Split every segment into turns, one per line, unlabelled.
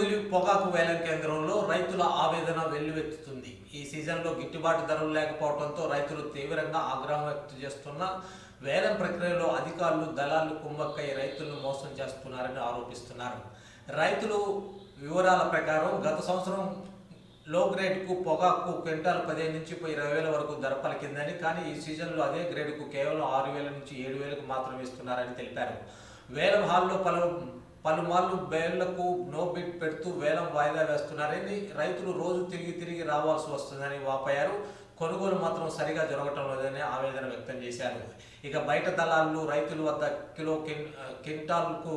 పొదిలి పొగాకు వేలం కేంద్రంలో రైతుల ఆవేదన వెల్లువెత్తుతుంది. ఈ సీజన్లో గిట్టుబాటు ధరలు లేకపోవడంతో రైతులు తీవ్రంగా ఆగ్రహం వ్యక్తం చేస్తున్న వేలం ప్రక్రియలో అధికారులు దళాలు కుమ్మక్కై రైతులను మోసం చేస్తున్నారని ఆరోపిస్తున్నారు. రైతులు వివరాల ప్రకారం గత సంవత్సరం లో గ్రేడ్కు పొగాకు క్వింటాల్ పదిహేను నుంచి ఇరవై వేల వరకు ధర పలికిందని కానీ ఈ సీజన్లో అదే గ్రేడ్కు కేవలం ఆరు వేల నుంచి ఏడు వేలకు మాత్రమే ఇస్తున్నారని తెలిపారు. వేలం హాల్లో పలు పలుమార్లు బేళ్ళకు నో బిట్ పెడుతూ వేలం వాయిదా వేస్తున్నారని రైతులు రోజు తిరిగి తిరిగి రావాల్సి వస్తుందని వాపోయారు. కొనుగోలు మాత్రం సరిగా జరగటం లేదని ఆవేదన వ్యక్తం చేశారు. ఇక బయట దళాలు రైతుల వద్ద కిలో కిన్ క్వింటాల్కు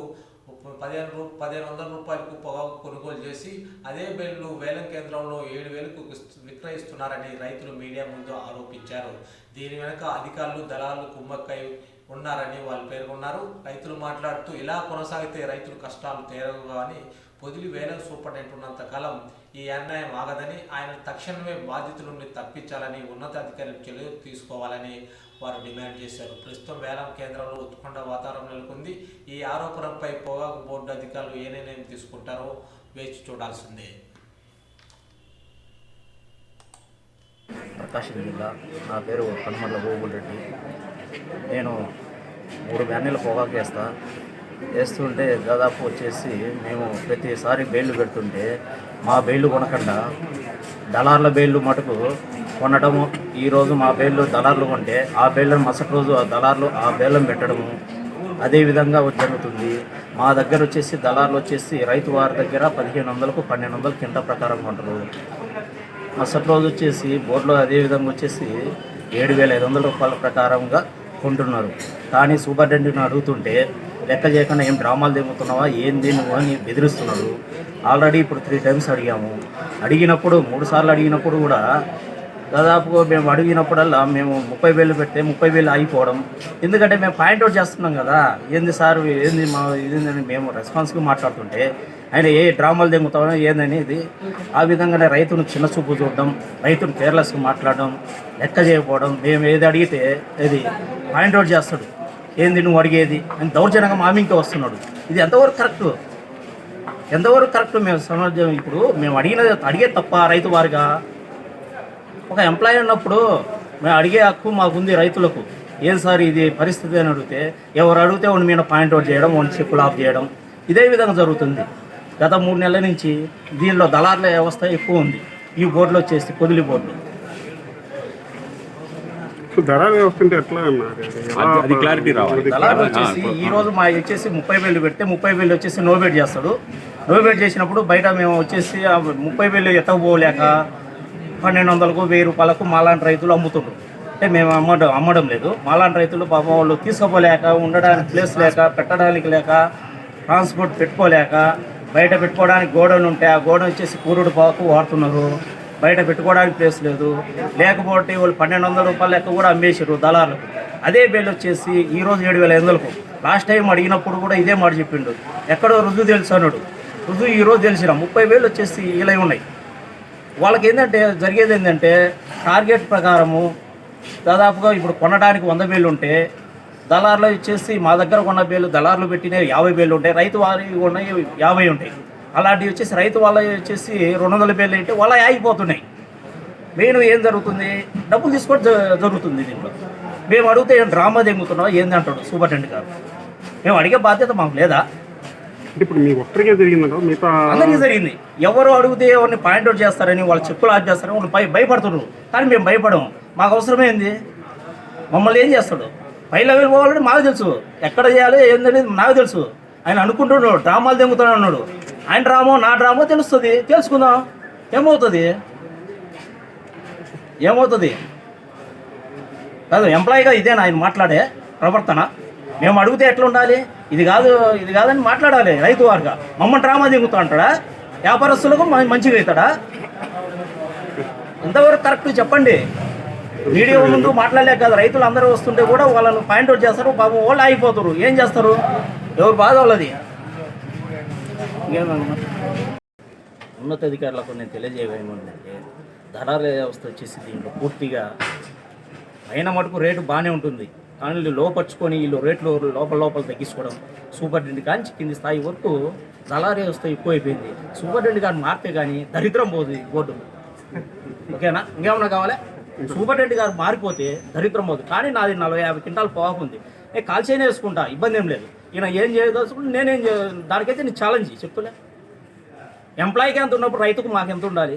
పదిహేను రూ పదిహేను వందల రూపాయలకు పొగాకు కొనుగోలు చేసి అదే బెల్లు వేలం కేంద్రంలో ఏడు వేలకు విక్రయిస్తున్నారని రైతులు మీడియా ముందు ఆరోపించారు. దీని వెనుక అధికారులు దళాలు కుమ్మక్కై ఉన్నారని వాళ్ళు పేర్కొన్నారు. రైతులు మాట్లాడుతూ ఇలా కొనసాగితే రైతులు కష్టాలు తీరవు అని పొదిలి వేలం సూపరింటెండెంట్ ఉన్నంత కాలం ఈ అన్యాయం ఆగదని ఆయన తక్షణమే బాధితుల నుండి తప్పించాలని ఉన్నతాధికారులు చర్యలు తీసుకోవాలని వారు డిమాండ్ చేశారు. ప్రస్తుతం వేలం కేంద్రంలో ఉత్కంఠ వాతావరణం నెలకొంది. ఈ ఆరోపణపై పొగాకు బోర్డు అధికారులు ఏ నిర్ణయం తీసుకుంటారో వేచి చూడాల్సిందే.
ప్రకాశం జిల్లా నా పేరు కనుమల్ల గోగుల్ రెడ్డి నేను మూడు బ్యానీలు పొగాకు వేస్తా. వేస్తుంటే దాదాపు వచ్చేసి మేము ప్రతిసారి బెయిల్ పెడుతుంటే మా బెయిల్ కొనకుండా దళార్ల బెయిల్ మటుకు కొనడము ఈరోజు మా బెయిల్ దళార్లు కొంటే ఆ బెయిల్ మరుసటి రోజు ఆ దళార్లు ఆ బెల్లం పెట్టడము అదేవిధంగా జరుగుతుంది. మా దగ్గర వచ్చేసి దళార్లు వచ్చేసి రైతు వారి దగ్గర పదిహేను వందలకు పన్నెండు వందలు కింద ప్రకారం కొంటారు. మరుసటి రోజు వచ్చేసి బోర్డులో అదేవిధంగా వచ్చేసి ఏడు వేల ఐదు వందల రూపాయల ప్రకారంగా కొంటున్నారు కానీ సూపరింటెండెంట్ని అడుగుతుంటే లెక్క చేయకుండా ఏం డ్రామాలు దిగుతున్నావా ఏంది నువ్వు అని బెదిరిస్తున్నారు. ఆల్రెడీ ఇప్పుడు త్రీ టైమ్స్ అడిగాము. అడిగినప్పుడు మూడు సార్లు అడిగినప్పుడు కూడా దాదాపుగా మేము అడిగినప్పుడల్లా మేము ముప్పై వేలు పెడితే ముప్పై వేలు అయిపోవడం. ఎందుకంటే మేము పాయింట్ అవుట్ చేస్తున్నాం కదా. ఏంది సార్ ఏంది మా ఇదేందని మేము రెస్పాన్స్గా మాట్లాడుతుంటే ఆయన ఏ డ్రామాలు దిగుతామో ఏందనేది ఆ విధంగానే రైతును చిన్న చూపు చూడడం రైతును కేర్లెస్గా మాట్లాడడం లెక్క చేయకపోవడం మేము ఏది అడిగితే ఇది పాయింట్ అవుట్ చేస్తాడు. ఏంది నువ్వు అడిగేది? అని దౌర్జన్యంగా మా వస్తున్నాడు. ఇది ఎంతవరకు కరెక్ట్? ఎంతవరకు కరెక్ట్ మేము సమాజం ఇప్పుడు మేము అడిగిన అడిగే తప్ప రైతు వారిగా ఒక ఎంప్లాయీ ఉన్నప్పుడు మేము అడిగే హక్కు మాకుంది రైతులకు. ఏం సార్ ఇది పరిస్థితి అని అడిగితే ఎవరు అడిగితే వాడిని మీద పాయింట్ అవుట్ చేయడం వాడిని చెప్పులు ఆఫ్ చేయడం. ఇదే విధంగా జరుగుతుంది. గత మూడు నెలల నుంచి దీనిలో దళారుల వ్యవస్థ ఎక్కువ ఉంది. ఈ బోర్డులో వచ్చేసి పొదిలి బోర్డు.
అది క్లారిటీ రావాలి.
వచ్చేసి ఈ రోజు మా వచ్చేసి ముప్పై వేలు పెడితే ముప్పై వేలు వచ్చేసి నోబేట్ చేస్తాడు. నోబేట్ చేసినప్పుడు బయట మేము వచ్చేసి ఆ ముప్పై వేలు ఎత్తకపోలేక పన్నెండు వందలకు వెయ్యి రూపాయలకు మాలాంటి రైతులు అమ్ముతుండ్రు. అంటే మేము అమ్మడం అమ్మడం లేదు. మాలాంటి రైతులు పాపం వాళ్ళు తీసుకోపోలేక ఉండడానికి ప్లేస్ లేక పెట్టడానికి లేక ట్రాన్స్పోర్ట్ పెట్టుకోలేక బయట పెట్టుకోవడానికి గోడౌన్ ఉంటే ఆ గోడౌన్ వచ్చేసి కూరుడు పాకు వాడుతున్నారు. బయట పెట్టుకోవడానికి ప్లేస్ లేదు. లేకపోతే వాళ్ళు పన్నెండు వందల రూపాయల లెక్క కూడా అమ్మేసారు దళాలు అదే బిల్ వచ్చేసి ఈరోజు ఏడు వేల ఐదు వందలకు లాస్ట్ టైం అడిగినప్పుడు కూడా ఇదే మాట చెప్పిండు. ఎక్కడో రుజువు తెలుసు అన్నాడు. రుజువు ఈరోజు తెలిసిన ముప్పై వేలు వచ్చేసి ఇలా ఉన్నాయి. వాళ్ళకి ఏంటంటే జరిగేది ఏంటంటే టార్గెట్ ప్రకారము దాదాపుగా ఇప్పుడు కొనడానికి వంద వేలు ఉంటే దళార్లు వచ్చేసి మా దగ్గర కొన్న వేలు దళార్లు పెట్టినవి యాభై వేలు ఉంటాయి రైతు వారి ఉన్నాయి యాభై ఉంటాయి. అలాంటివి వచ్చేసి రైతు వాళ్ళ వచ్చేసి రెండు వందల వేలు అంటే వాళ్ళ ఆగిపోతున్నాయి. మెయిన్ ఏం జరుగుతుంది? డబ్బులు తీసుకోవడం జ- జరుగుతుంది దీంట్లో. మేము అడిగితే డ్రామా దెంగుతున్నాం ఏంది అంటాడు సూపరింటెండెంట్ గారు. మేము అడిగే బాధ్యత మాకు లేదా?
ఇప్పుడు మీ ఒక్కరికే జరిగిందంట మిగతా
అందరికీ జరిగింది. ఎవరు అడిగితే ఎవరిని పాయింట్ అవుట్ చేస్తారని వాళ్ళు చెప్పులు ఆఫ్ చేస్తారని వాళ్ళు భయ భయపడుతున్నారు. కానీ మేము భయపడము. మాకు అవసరమైంది. మమ్మల్ని ఏం చేస్తాడు? పై లెవెల్ పోవాలని మాకు తెలుసు. ఎక్కడ చేయాలి ఏందనేది నాకు తెలుసు. ఆయన అనుకుంటున్నాడు డ్రామాలు తెంగుతాడు అన్నాడు ఆయన డ్రామో నా డ్రామో తెలుస్తుంది. తెలుసుకుందాం. ఏమవుతుంది? ఏమవుతుంది? కాదు ఎంప్లాయీగా ఇదేనా ఆయన మాట్లాడే ప్రవర్తన? మేము అడిగితే ఎట్లా ఉండాలి? ఇది కాదు ఇది కాదని మాట్లాడాలి రైతు వారుగా. మమ్మల్ని డ్రామా దిగుతా అంటాడా వ్యాపారస్తులకు మంచిగా అవుతాడా? ఎంతవరకు కరెక్ట్ చెప్పండి. వీడియో ముందు మాట్లాడలేక కాదు రైతులు అందరూ వస్తుంటే కూడా వాళ్ళని పాయింట్ అవుట్ చేస్తారు పాపం వాళ్ళు ఆగిపోతారు. ఏం చేస్తారు? ఎవరు బాధ వాళ్ళది? ఉన్నతాధికారులకు నేను తెలియజేయమేమంటే దళారీ వ్యవస్థ వచ్చేసి దీంట్లో పూర్తిగా అయిన మటుకు రేటు బాగానే ఉంటుంది. కానీ లోపరుచుకొని వీళ్ళు రేట్లు లోపల లోపల తగ్గించుకోవడం సూపరింటెండెంట్ కానీ కింది స్థాయి వరకు దళారీ వ్యవస్థ ఎక్కువైపోయింది. సూపరింటెండెంట్ గారు మారితే కానీ దరిద్రం పోతుంది బోర్డు. ఓకేనా? ఇంకేమన్నా కావాలా? సూపరింటెండెంట్ గారు మారిపోతే దరిద్రం పోదు. కానీ నాది నలభై యాభై క్వింటాలు పోవాకు ఉంది. ఏ కాల్చేనే వేసుకుంటా ఇబ్బంది ఏం లేదు. ఈయన ఏం చేయదలుచుకుంటే నేనేం చే దానికైతే నేను ఛాలెంజ్ చెప్తులే ఎంప్లాయీకి ఎంత ఉన్నప్పుడు రైతుకు మాకు ఎంత ఉండాలి?